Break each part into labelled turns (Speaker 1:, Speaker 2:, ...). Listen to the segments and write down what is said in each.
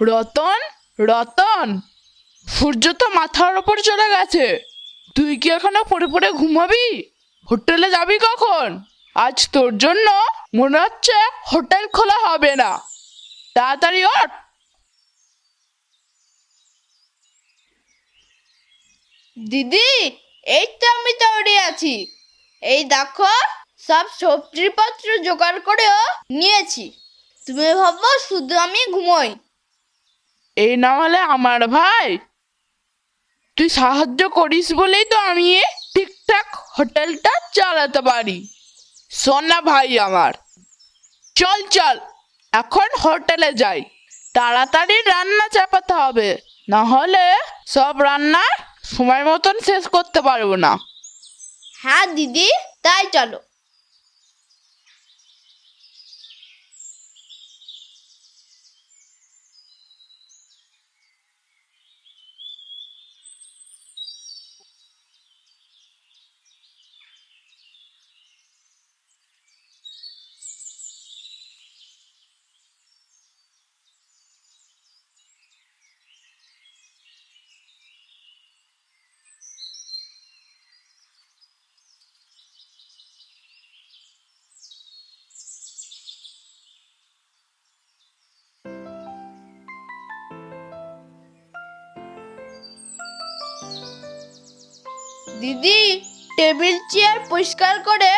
Speaker 1: রতন রতন। সূর্য তো মাথার ওপর চলে গেছে। তুই কি এখনও পড়ে পড়ে ঘুমাবি? হোটেলে যাবি কখন? আজ তোর জন্য মনে হচ্ছে হোটেল খোলা হবে না। তাড়াতাড়ি ওঠ।
Speaker 2: দিদি, এই তো আমি তৈরি আছি। এই দেখো, সব সবজিপত্র জোগাড় করেও নিয়েছি। তুমি ভাবো শুধু আমি ঘুমোই।
Speaker 1: এই না হলে আমার ভাই, তুই সাহায্য করিস বলেই তো আমি ঠিকঠাক হোটেলটা চালাতে পারি। শোন না ভাই আমার, চল চল, এখন হোটেলে যাই, তাড়াতাড়ি রান্না চাপাতে হবে, না হলে সব রান্না সময় মতন শেষ করতে পারব না।
Speaker 2: হ্যাঁ দিদি, তাই চলো। দিদি টেবিল চেয়ার পরিষ্কার করে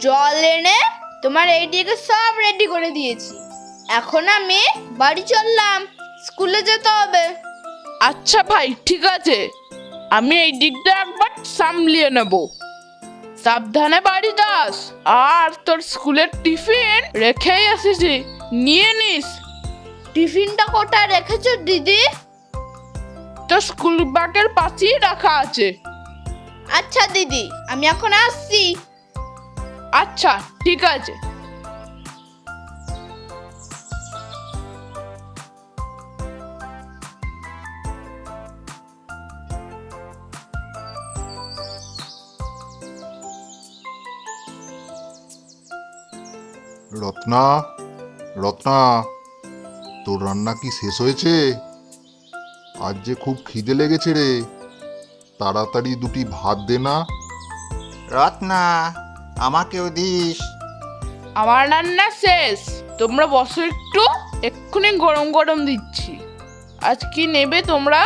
Speaker 2: জল এনে তোমার এইদিকে সব রেডি করে দিয়েছি। এখন আমি বাড়ি চললাম স্কুলে যেতে হবে।
Speaker 1: আচ্ছা ভাই ঠিক আছে। আমি এই দিকটা একবার সামলিয়ে নেব। সাবধানে বাড়ি যাস। আর তোর স্কুলের টিফিন রেখেই এসেছি। নিয়ে নিস।
Speaker 2: টিফিনটা কোথায় রেখেছো দিদি?
Speaker 1: তোর স্কুল ব্যাগের পাশেই রাখা আছে।
Speaker 2: আচ্ছা দিদি আমি এখন আসছি।
Speaker 1: আচ্ছা ঠিক আছে।
Speaker 3: রত্না রত্না তোর রান্না কি শেষ হয়েছে? আজ যে খুব খিদে লেগেছে রে। তাড়াতাড়ি দুটি ভাত দে না।
Speaker 4: রত্না আমাকেও দিস।
Speaker 1: আমার রান্না শেষ। তোমরা বসো একটু এক্ষুনি গরম গরম দিচ্ছি। আজ কি নেবে তোমরা?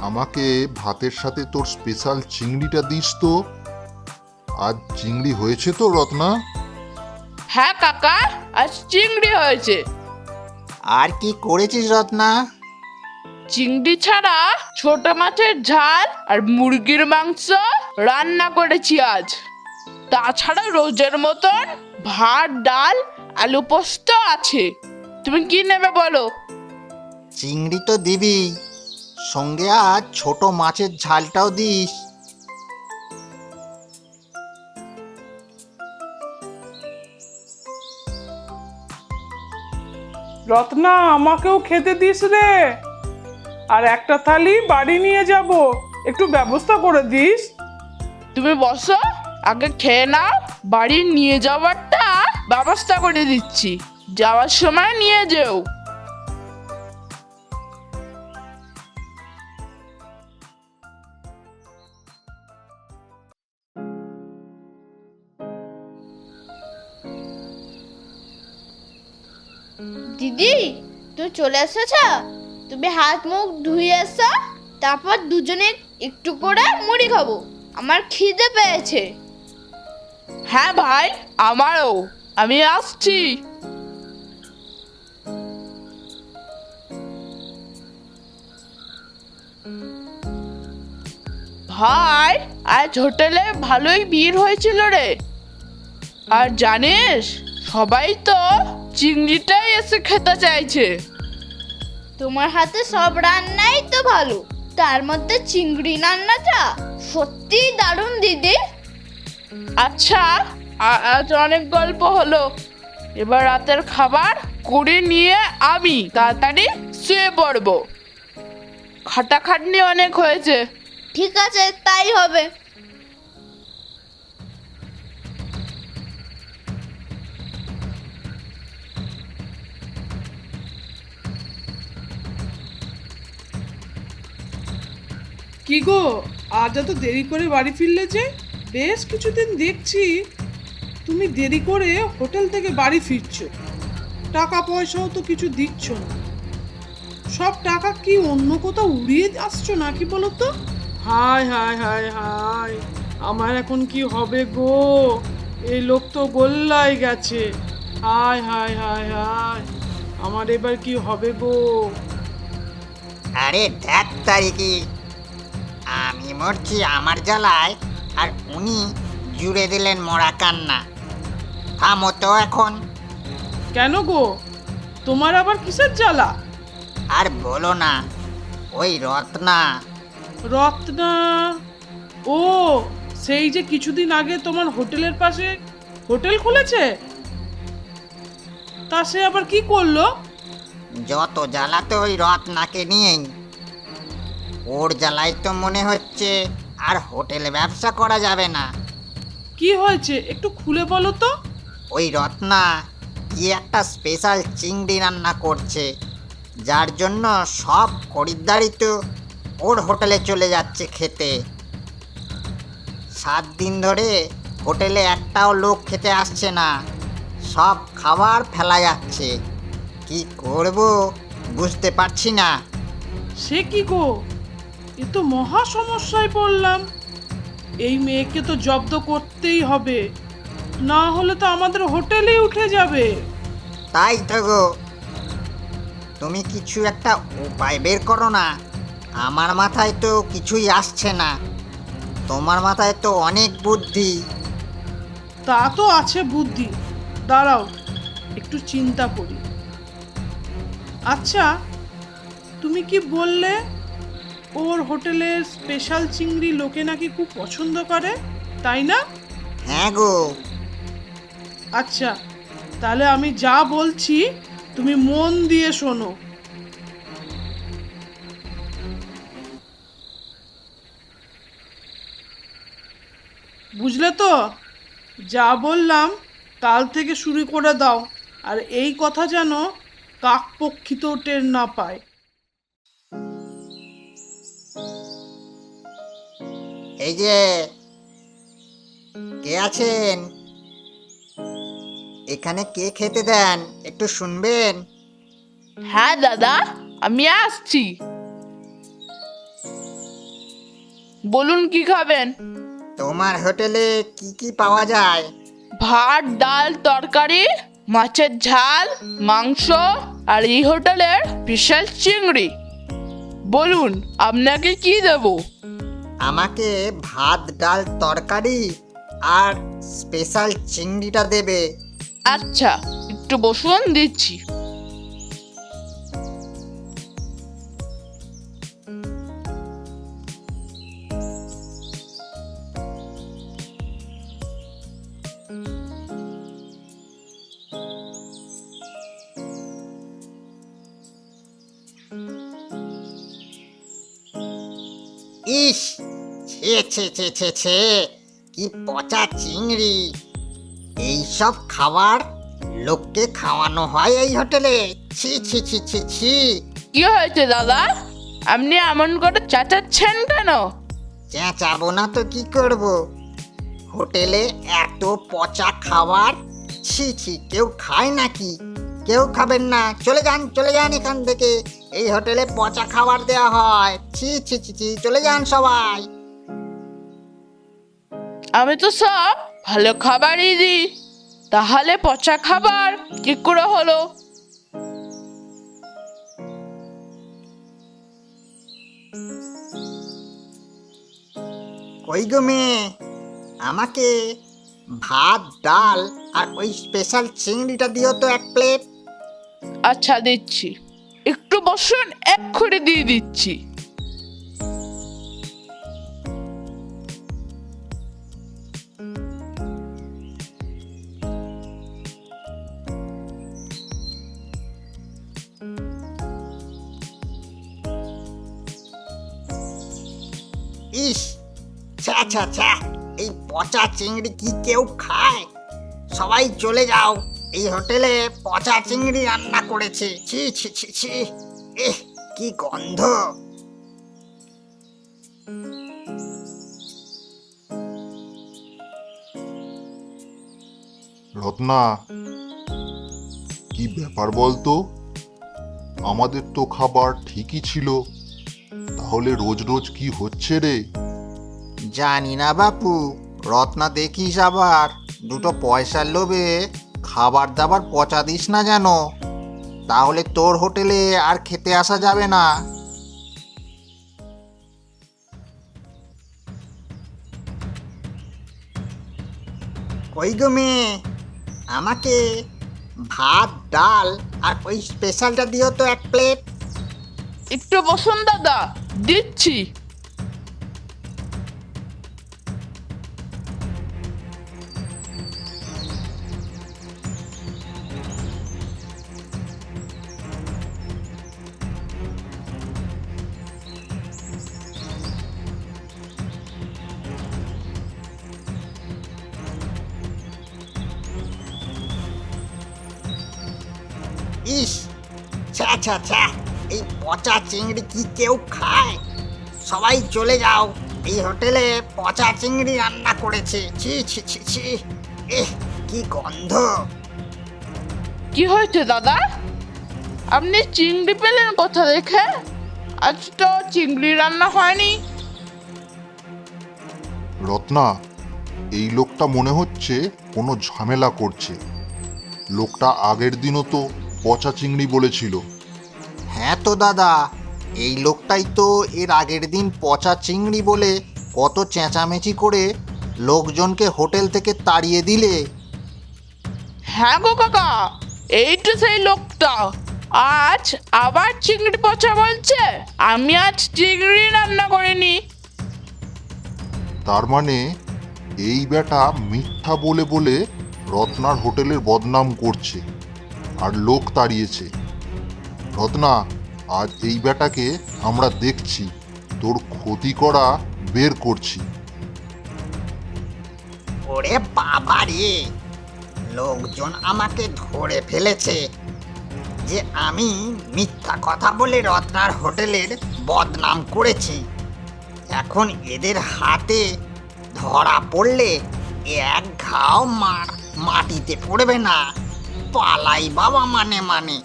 Speaker 3: আমাকে ভাতের সাথে তোর স্পেশাল চিংড়িটা দিস তো। আজ চিংড়ি হয়েছে তো রত্না?
Speaker 1: হ্যাঁ কাকা আজ চিংড়ি হয়েছে।
Speaker 4: আর কি করেছিস রত্না?
Speaker 1: চিংড়ি ছাড়া ছোট মাছের ঝাল আর মুরগির মাংস রান্না করেছি আজ। তাছাড়া রোজের মতন ভাত ডাল আলু পোস্ত আছে। তুমি কি নেবে বলো?
Speaker 4: চিংড়ি তো দিবি। সঙ্গে আর ছোট মাছের ঝালটাও দিস।
Speaker 5: রত্না আমাকেও খেতে দিস রে। আর একটা থালি বাড়ি নিয়ে যাব। একটু ব্যবস্থা করে দিস।
Speaker 1: তুমি বসো আগে খেয়ে নাও বাড়ি নিয়ে যাওয়ারটা ব্যবস্থা করে দিচ্ছি। যাওয়ার সময় নিয়ে যেও।
Speaker 2: দিদি তুমি চলে এসেছ? তুমি হাত মুখ ধুয়ে এসো, তারপর দুজনে একটু করে মুড়ি খাব। আমার খিদে পেয়েছে।
Speaker 1: হ্যাঁ ভাই, আমারও। আমি আসছি। ভাই, আজ হোটেলে ভালোই ভিড় হয়েছিল রে। আর জানিস, সবাই তো চিংড়িটাই এসে খেতে চাইছে।
Speaker 2: তোমার হাতে সব রান্নাই তো ভালো তার মধ্যে চিংড়ি রান্নাটা সত্যি দারুণ দিদি।
Speaker 1: আচ্ছা আজ অনেক গল্প হলো। এবার রাতের খাবার করে নিয়ে আমি তাড়াতাড়ি শুয়ে পড়ব। খাটাখাটনি অনেক হয়েছে।
Speaker 2: ঠিক আছে তাই হবে।
Speaker 5: কি গো, আজ এত দেরি করে বাড়ি ফিরলে যে? বেশ কিছুদিন দেখছি তুমি দেরি করে হোটেল থেকে বাড়ি ফিরছো। টাকা পয়সাও তো কিছু দিচ্ছ না। সব টাকা কি অন্য কোথাও উড়িয়ে আসছো নাকি বলো তো? হায় হায় হায় হায়, আমার এখন কি হবে গো? এই লোক তো গোল্লাই গেছে। হায় হায় হায় হায়, আমার এবার কি হবে গো?
Speaker 4: আরে ধ্যাত তারিকি আমি মরছি আমার জ্বালায় আর উনি জুড়ে দিলেন মরা কান্না। থামো তো এখন।
Speaker 5: কেন গো? তোমার আবার কিসের জ্বালা?
Speaker 4: আর বলো না ওই রত্না।
Speaker 5: রত্না? ও সেই যে কিছুদিন আগে তোমার হোটেলের পাশে হোটেল খুলেছে? তা সে আবার কি করল?
Speaker 4: যত জ্বালা তো ওই রত্নাকে নিয়েই। ওর জ্বালাই তো মনে হচ্ছে আর হোটেলে ব্যবসা করা যাবে না।
Speaker 5: কি হয়েছে? একটু খুলে বলো তো।
Speaker 4: ওই রত্না কি একটা স্পেশাল চিংড়ি রান্না করছে যার জন্য সব খরিদ্দারি তো ওর হোটেলে চলে যাচ্ছে খেতে। সাত দিন ধরে হোটেলে একটাও লোক খেতে আসছে না সব খাবার ফেলা যাচ্ছে। কি করব বুঝতে পারছি না।
Speaker 5: সে কি গো? এ তো মহা সমস্যায় পড়লাম। এই মেয়েকে তো জব্দ করতেই হবে। না হলে তো আমাদের হোটেলেই উঠে যাবে।
Speaker 4: তাই তো গো। তুমি কিছু একটা উপায় বের করো না। আমার মাথায় তো কিছুই আসছে না। তোমার মাথায় তো অনেক বুদ্ধি।
Speaker 5: তা তো আছে বুদ্ধি। দাঁড়াও একটু চিন্তা করি। আচ্ছা তুমি কি বললে ওর হোটেলের স্পেশাল চিংড়ি লোকে নাকি খুব পছন্দ করে তাই না?
Speaker 4: হ্যাঁ গো।
Speaker 5: আচ্ছা তাহলে আমি যা বলছি তুমি মন দিয়ে শোনো। বুঝলে তো? যা বললাম কাল থেকে শুরু করে দাও আর এই কথা যেন কাকপক্ষিত টের না পায়।
Speaker 4: এই যে কে আছেন? এখানে কে খেতে দেন? একটু শুনবেন?
Speaker 1: হ্যাঁ দাদা আমি আসছি। বলুন কি খাবেন?
Speaker 4: তোমার হোটেলে কি কি পাওয়া যায়?
Speaker 1: ভাত ডাল তরকারি মাছের ঝাল মাংস আর এই হোটেলের বিশাল চিংড়ি। বলুন আপনাকে কি দেবো?
Speaker 4: আমাকে ভাত ডাল তরকারি আর স্পেশাল চিংড়িটা দেবে।
Speaker 1: আচ্ছা একটু বসুন দিচ্ছি।
Speaker 4: ছে ছে ছে ছে কি পচা চিংড়ি। এইসব খাবার লোককে খাওয়ানো হয় এই হোটেলে। ছি ছি ছি ছি ছি।
Speaker 1: কি হয়েছে দাদা? আপনি এমন করে চেঁচাচ্ছেন কেন?
Speaker 4: চেঁচাবো না তো কি করব? হোটেলে এত পচা খাবার ছি ছি কেউ খায় নাকি? কেউ খাবেন না। চলে যান চলে যান এখান থেকে। এই হোটেলে পচা খাবার দেওয়া হয়। ছি ছি ছি ছি চলে যান সবাই।
Speaker 1: আমি তো সব ভালো খাবারই দিই। তাহলে পচা খাবার কি করে হলো?
Speaker 4: ওই গো মেয়ে? আমাকে ভাত ডাল আর ওই স্পেশাল চিংড়িটা দিও তো এক প্লেট
Speaker 1: আচ্ছা দিচ্ছি। একটু বসুন এক এক্ষুনি দিয়ে দিচ্ছি।
Speaker 4: ছ্যা ছ্যা এই পচা চিংড়ি কি কেউ খায়? সবাই চলে যাও। এই হোটেলে পচা চিংড়ি রান্না করেছে। ছি ছি ছি ছি। এহ, কি গন্ধ।
Speaker 3: রত্না, কি ব্যাপার বলতো? আমাদের তো খাবার ঠিকই ছিল। তাহলে রোজ রোজ কি হচ্ছে রে?
Speaker 4: জানি না বাপু, রত্না দেখিস আবার। দুটো পয়সার লোভে খাবার দাবার পচা দিস না যেন। তাহলে তোর হোটেলে আর খেতে আসা যাবে না। কই গো মেয়ে, আমাকে ভাত, ডাল আর ওই স্পেশালটা দিও তো এক প্লেট
Speaker 1: একটু বসুন দাদা, দিচ্ছি।
Speaker 4: ইস ছ্যা ছ্যা ছ্যা এই পচা চিংড়ি কি কেউ খায়? সবাই চলে যাও এই হোটেলে পচা চিংড়ি রান্না করেছে। ছি ছি ছি ছি এহ কি গন্ধ।
Speaker 1: কি হয়েছে দাদা? আপনি চিংড়ি পেলেন কোথা দেখে? আজ তো চিংড়ি রান্না হয়নি।
Speaker 3: রত্না এই লোকটা মনে হচ্ছে কোনো ঝামেলা করছে। লোকটা আগের দিনও তো পচা চিংড়ি বলেছিল।
Speaker 4: হ্যাঁ তো দাদা এই লোকটাই তো এর আগের দিন পচা চিংড়ি বলে কত চেঁচামেচি করে লোকজনকে হোটেল থেকে তাড়িয়ে দিলে।
Speaker 1: হ্যাঁ গো কাকা এই তো সেই লোকটা। আজ আবার চিংড়ি পচা বলছে আমি আজ চিংড়ি রান্না করিনি।
Speaker 3: তার মানে এই বেটা মিথ্যা বলে বলে রত্নার হোটেলের বদনাম করছে। আর লোক তাড়িয়েছে। রত্না, আজ এই বেটাকে আমরা দেখছি। তোর ক্ষতি করা বের করছি।
Speaker 4: ওরে বাবা রে! লোকজন আমাকে ধরে ফেলেছে যে আমি মিথ্যা কথা বলে রত্নার হোটেলের বদনাম করেছি। এখন এদের হাতে ধরা পড়লে এক ঘাও মাটিতে পড়বে না। পালাই, বাবা মানে মানে।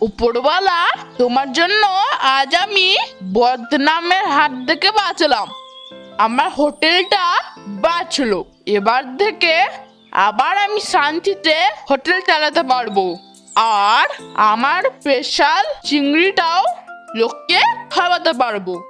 Speaker 1: উপরওয়ালা, তোমার জন্য আজ আমি বদনামের হাত থেকে বাঁচলাম। আমার হোটেলটা বাঁচলো। এবার থেকে আবার আমি শান্তিতে হোটেল চালাতে পারব। আর আমার স্পেশাল চিংড়িটাও লোককে খাওয়াতে পারব।